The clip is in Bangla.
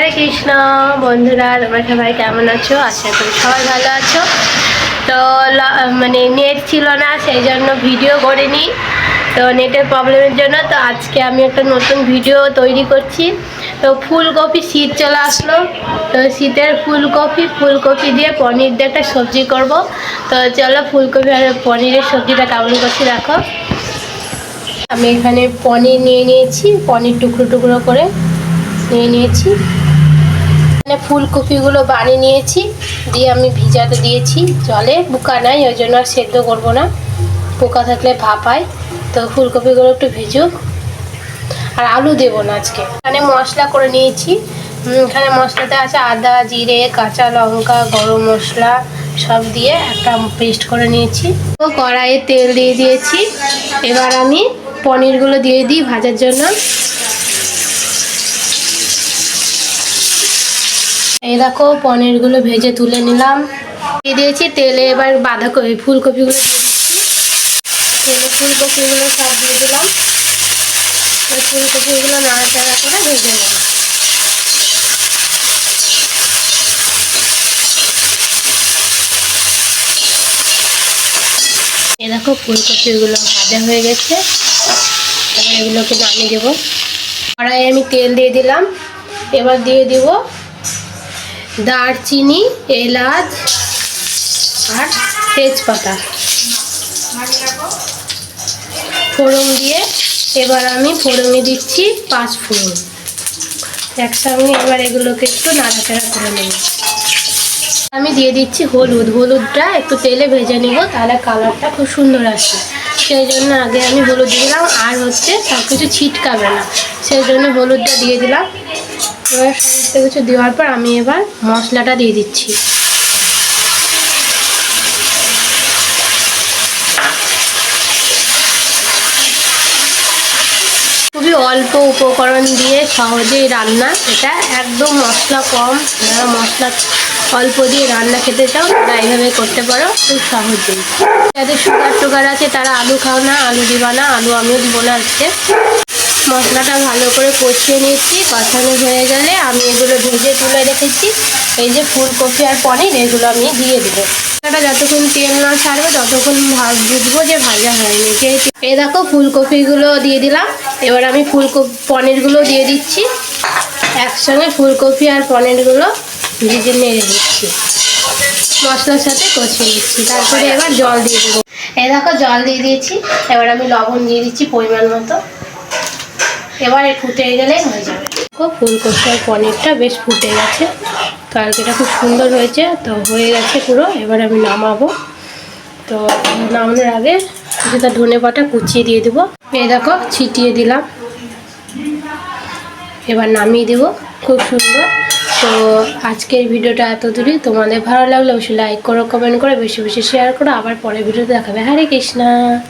হরে কৃষ্ণ। বন্ধুরা, তোমরা সবাই কেমন আছো? আশা করি সবাই ভালো আছো। তো মানে নেট ছিল না, সেই জন্য ভিডিও করিনি। তো নেটের প্রবলেমের জন্য, তো আজকে আমি একটা নতুন ভিডিও তৈরি করছি। তো ফুলকপি শীত চলে আসলো। তো শীতের ফুলকপি ফুলকপি দিয়ে পনির দিয়ে একটা সবজি করব। তো চলো ফুলকপি আর পনিরের সবজিটা কেমন করছি দেখো। আমি এখানে পনির নিয়ে নিয়েছি, পনির টুকরো টুকরো করে নিয়ে নিয়েছি। ফুলকপিগুলো বানিয়ে নিয়েছি, দিয়ে আমি ভিজাতে দিয়েছি। জলে পোকা নাই, ওই জন্য আর সেদ্ধ করব না। পোকা থাকলে ভাপায়, তো ফুলকপিগুলো একটু ভিজুক। আর আলু দেবো না আজকে। এখানে মশলা করে নিয়েছি। এখানে মশলাতে আছে আদা, জিরে, কাঁচা লঙ্কা, গরম মশলা সব দিয়ে একটা পেস্ট করে নিয়েছি। তো কড়াইয়ে তেল দিয়ে দিয়েছি। এবার আমি পনিরগুলো দিয়ে দিই ভাজার জন্য। এই দেখো, পনিরগুলো ভেজে তুলে নিলাম। দিয়ে দিয়েছি তেলে এবার বাঁধাকপি, ফুলকপিগুলো দিয়ে দিচ্ছি। তেলে ফুলকপিগুলো সব দিয়ে দিলাম। ফুলকপিগুলো নাড়াচাড়া করে ভেজে নেব। এ দেখো, ফুলকপিগুলো ভাজা হয়ে গেছে। এবার এগুলোকে নামিয়ে দেবো। কড়াইয়ে আমি তেল দিয়ে দিলাম। এবার দিয়ে দিব দারচিনি, এলাচ আর তেজপাতা। ফোড়ন দিয়ে এবার আমি ফোড়নে দিচ্ছি পাঁচ ফোড়ন। একসঙ্গে এবার এগুলোকে একটু নাড়াচাড়া করে নেব। আমি দিয়ে দিচ্ছি হলুদ। হলুদটা একটু তেলে ভেজে নেব, তাহলে কালারটা খুব সুন্দর আসবে। সেই জন্য আগে আমি হলুদ দিলাম, আর হচ্ছে সব কিছু ছিটকাবে না। সেই জন্য হলুদটা দিয়ে দিলাম। এবার সমস্ত কিছু দেওয়ার পর আমি এবার মশলাটা দিয়ে দিচ্ছি। খুবই অল্প উপকরণ দিয়ে সহজেই রান্না। এটা একদম মশলা কম, যারা মশলা অল্প দিয়ে রান্না খেতে চাও, তারা এইভাবে করতে পারো খুব সহজেই। যাদের সুগার টুগার আছে, তারা আলু খাও না, আলু দিবা না, আলু আমিও দিব না আজকে। মশলাটা ভালো করে কষিয়ে নিচ্ছি কষানো হয়ে গেলে আমি এগুলো ভেজে তুলে রেখেছি। এই যে ফুলকপি আর পনির, এগুলো আমি দিয়ে দেবো। এটা যতক্ষণ তেল না ছাড়বে, ততক্ষণ বুঝব যে ভাজা হয়নি। যেহেতু এই দেখো ফুলকপিগুলো দিয়ে দিলাম, এবার আমি ফুলকপি, পনিরগুলো দিয়ে দিচ্ছি। একসঙ্গে ফুলকপি আর পনিরগুলো ভিজে নেড়ে দিচ্ছি। মশলার সাথে কষিয়ে নিচ্ছি। তারপরে এবার জল দিয়ে দেবো। এই দেখো জল দিয়ে দিয়েছি, এবার আমি লবণ দিয়ে দিচ্ছি পরিমাণ মতো। এবার ফুটে গেলেই হয়ে যাবে। ফুলকপি আর পনিরটা বেশ ফুটে গেছে। তরকারিটা খুব সুন্দর হয়েছে, তো হয়ে গেছে পুরো। এবার আমি নামাবো। তো নামানোর আগে কিছুটা ধনে পাটা কুচিয়ে দিয়ে দেবো। এই দেখো, ছিটিয়ে দিলাম। এবার নামিয়ে দেবো। খুব সুন্দর। তো আজকের ভিডিওটা এত দূরই তোমাদের ভালো লাগলে অবশ্যই লাইক করো কমেন্ট করো, বেশি বেশি শেয়ার করো। আবার পরের ভিডিওতে দেখাবে। হরে কৃষ্ণা।